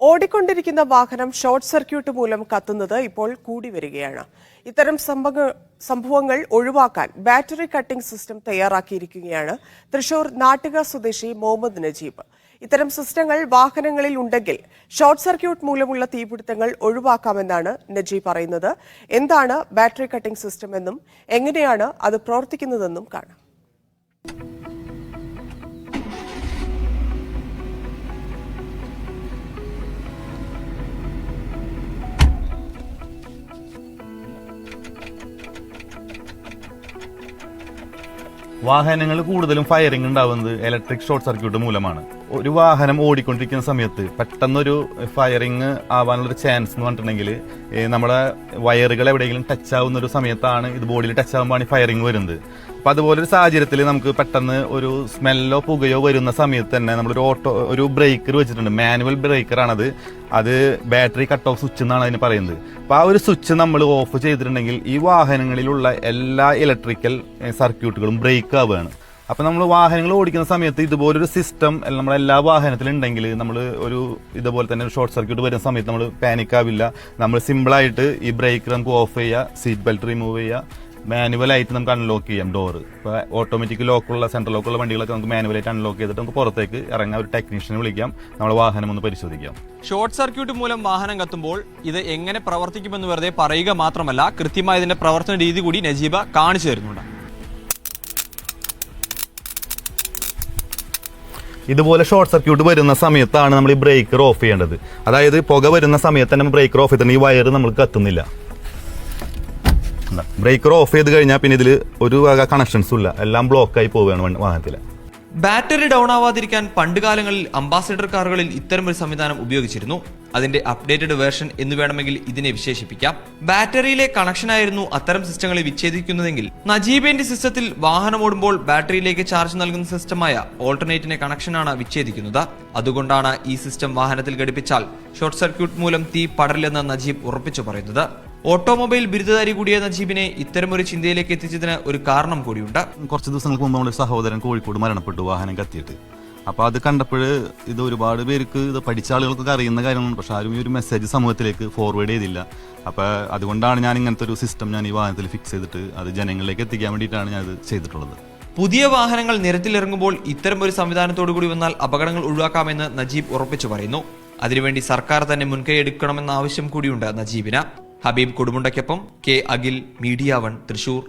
ഓടിക്കൊണ്ടിരിക്കുന്ന വാഹനം short circuit മൂലം കത്തുന്നത് ഇപ്പോൾ കൂടി വരികയാണ്. ഇത്തരം സംഭവങ്ങൾ ഒഴിവാക്കാൻ ബാറ്ററി കട്ടിംഗ് സിസ്റ്റം തയ്യാറാക്കിയിരിക്കുകയാണ് തൃശൂർ നാട്ടുക സ്വദേശി മുഹമ്മദ് നജീബ്. ഇത്തരം സിസ്റ്റങ്ങൾ വാഹനങ്ങളിൽ ഉണ്ടെങ്കിൽ ഷോർട്ട് സർക്യൂട്ട് മൂലമുള്ള തീപിടുത്തങ്ങൾ ഒഴിവാക്കാമെന്നാണ് നജീബ് പറയുന്നത്. എന്താണ് ബാറ്ററി കട്ടിംഗ് സിസ്റ്റം എന്നും എങ്ങനെയാണ് അത് പ്രവർത്തിക്കുന്നതെന്നും കാണാം. വാഹനങ്ങൾ കൂടുതലും ഫയറിംഗ് ഉണ്ടാവുന്നത് ഇലക്ട്രിക് ഷോർട്ട് സർക്യൂട്ട് മൂലമാണ്. ഒരു വാഹനം ഓടിക്കൊണ്ടിരിക്കുന്ന സമയത്ത് പെട്ടെന്നൊരു ഫയറിങ് ആവാനുള്ള ചാൻസ് എന്ന് പറഞ്ഞിട്ടുണ്ടെങ്കിൽ നമ്മുടെ വയറുകൾ എവിടെയെങ്കിലും ടച്ച് ആവുന്ന ഒരു സമയത്താണ് ഇത് ബോഡിയിൽ ടച്ച് ആകുമ്പോഴാണ് ഈ ഫയറിംഗ് വരുന്നത്. അപ്പൊ അതുപോലെ ഒരു സാഹചര്യത്തിൽ നമുക്ക് പെട്ടെന്ന് ഒരു സ്മെല്ലോ പുകയോ വരുന്ന സമയത്ത് തന്നെ നമ്മളൊരു ഓട്ടോ ഒരു ബ്രേക്കർ വെച്ചിട്ടുണ്ട്. മാനുവൽ ബ്രേക്കറാണത് അത് ബാറ്ററി കട്ട് ഓഫ് സ്വിച്ച് എന്നാണ് അതിന് പറയുന്നത്. അപ്പൊ ആ ഒരു സ്വിച്ച് നമ്മൾ ഓഫ് ചെയ്തിട്ടുണ്ടെങ്കിൽ ഈ വാഹനങ്ങളിലുള്ള എല്ലാ ഇലക്ട്രിക്കൽ സർക്യൂട്ടുകളും ബ്രേക്ക് ആവുകയാണ്. അപ്പൊ നമ്മൾ വാഹനങ്ങൾ ഓടിക്കുന്ന സമയത്ത് ഇതുപോലൊരു സിസ്റ്റം നമ്മുടെ എല്ലാ വാഹനത്തിലും ഉണ്ടെങ്കിൽ നമ്മൾ ഒരു ഇതുപോലെ തന്നെ ഒരു ഷോർട്ട് സർക്യൂട്ട് വരുന്ന സമയത്ത് നമ്മൾ പാനിക് ആവില്ല. നമ്മൾ സിമ്പിളായിട്ട് ഈ ബ്രേക്ക് നമുക്ക് ഓഫ് ചെയ്യുക സീറ്റ് ബെൽറ്റ് റിമൂവ് ചെയ്യുക മാനുവലായിട്ട് നമുക്ക് അൺലോക്ക് ചെയ്യാം ഡോറ് ഇപ്പോൾ ഓട്ടോമാറ്റിക് ലോക്കുള്ള സെൻട്രൽ ലോക്കുള്ള വണ്ടികളൊക്കെ നമുക്ക് മാനുവലായിട്ട് അൺലോക്ക് ചെയ്തിട്ട് നമുക്ക് പുറത്തേക്ക് ഇറങ്ങാൻ ഒരു ടെക്നീഷ്യനെ വിളിക്കാം. നമ്മുടെ വാഹനം ഒന്ന് പരിശോധിക്കാം. ഷോർട്ട് സർക്യൂട്ട് മൂലം വാഹനം കത്തുമ്പോൾ ഇത് എങ്ങനെ പ്രവർത്തിക്കുമെന്ന് വെറുതെ പറയുക മാത്രമല്ല കൃത്യമായ ഇതിന്റെ പ്രവർത്തന രീതി കൂടി നജീബ കാണിച്ചു തരുന്നുണ്ട്. ഇതുപോലെ ഷോർട്ട് സർക്യൂട്ട് വരുന്ന സമയത്താണ് നമ്മൾ ഈ ബ്രേക്കർ ഓഫ് ചെയ്യേണ്ടത്. അതായത് പുക വരുന്ന സമയത്ത് തന്നെ ബ്രേക്കർ ഓഫ് ചെയ്തിട്ട് ഈ വയർ നമ്മൾ കത്തുന്നില്ല. ബ്രേക്കർ ഓഫ് ചെയ്ത് കഴിഞ്ഞാൽ പിന്നെ ഇതിൽ ഒരു കണക്ഷൻസും ഇല്ല. എല്ലാം ബ്ലോക്കായി പോവുകയാണ് വാഹനത്തിൽ ബാറ്ററി ഡൗൺ ആവാതിരിക്കാൻ പണ്ടുകാലങ്ങളിൽ അംബാസിഡർ കാറുകളിൽ ഇത്തരമൊരു സംവിധാനം ഉപയോഗിച്ചിരുന്നു. അതിന്റെ അപ്ഡേറ്റഡ് വേർഷൻ എന്ന് വേണമെങ്കിൽ ഇതിനെ വിശേഷിപ്പിക്കാം. ബാറ്ററിയിലെ കണക്ഷനായിരുന്നു അത്തരം സിസ്റ്റങ്ങളെ വിച്ഛേദിക്കുന്നതെങ്കിൽ. നജീബിന്റെ സിസ്റ്റത്തിൽ വാഹനം ഓടുമ്പോൾ ബാറ്ററിയിലേക്ക് ചാർജ് നൽകുന്ന സിസ്റ്റമായ ഓൾട്ടർനേറ്റിന്റെ കണക്ഷനാണ് വിച്ഛേദിക്കുന്നത്. അതുകൊണ്ടാണ് ഈ സിസ്റ്റം വാഹനത്തിൽ ഘടിപ്പിച്ചാൽ ഷോർട്ട് സർക്യൂട്ട് മൂലം തീ പടരില്ലെന്ന് നജീബ് ഉറപ്പിച്ചു പറയുന്നത്. ഓട്ടോമൊബൈൽ ബിരുദധാരി കൂടിയ നജീബിനെ ഇത്തരമൊരു ചിന്തയിലേക്ക് എത്തിച്ചതിന് ഒരു കാരണം കൂടിയുണ്ട്. കുറച്ച് ദിവസങ്ങൾക്ക് മുമ്പ് നമ്മുടെ സഹോദരൻ കോഴിക്കോട് മരണപ്പെട്ടു വാഹനം കത്തിയിട്ട്. അപ്പോൾ അത് കണ്ടപ്പോൾ ഇത് ഒരുപാട് പേർക്ക് ഇത് പഠിച്ച ആളുകൾക്കൊക്കെ അറിയുന്ന കാര്യങ്ങളാണ്. പക്ഷെ ആരും ഈ ഒരു മെസ്സേജ് സമൂഹത്തിലേക്ക് ഫോർവേഡ് ചെയ്തില്ല. അപ്പോൾ അതുകൊണ്ടാണ് ഞാൻ ഇങ്ങനത്തെ ഒരു സിസ്റ്റം ഞാൻ ഈ വാഹനത്തിൽ ഫിക്സ് ചെയ്തിട്ട് അത് ജനങ്ങളിലേക്ക് എത്തിക്കാൻ വേണ്ടിയിട്ടാണ് ഞാൻ അത് ചെയ്തിട്ടുള്ളത്. പുതിയ വാഹനങ്ങൾ നിരത്തിലിറങ്ങുമ്പോൾ ഇത്തരം ഒരു സംവിധാനത്തോടു കൂടി വന്നാൽ അപകടങ്ങൾ ഒഴിവാക്കാമെന്ന് നജീബ് ഉറപ്പിച്ചു പറയുന്നു. അതിനുവേണ്ടി സർക്കാർ തന്നെ മുൻകൈ എടുക്കണമെന്ന ആവശ്യം കൂടിയുണ്ട് നജീബിന്. Habeeb കുടുമുണ്ടയ്ക്കൊപ്പം K Akhil Media One Thrissur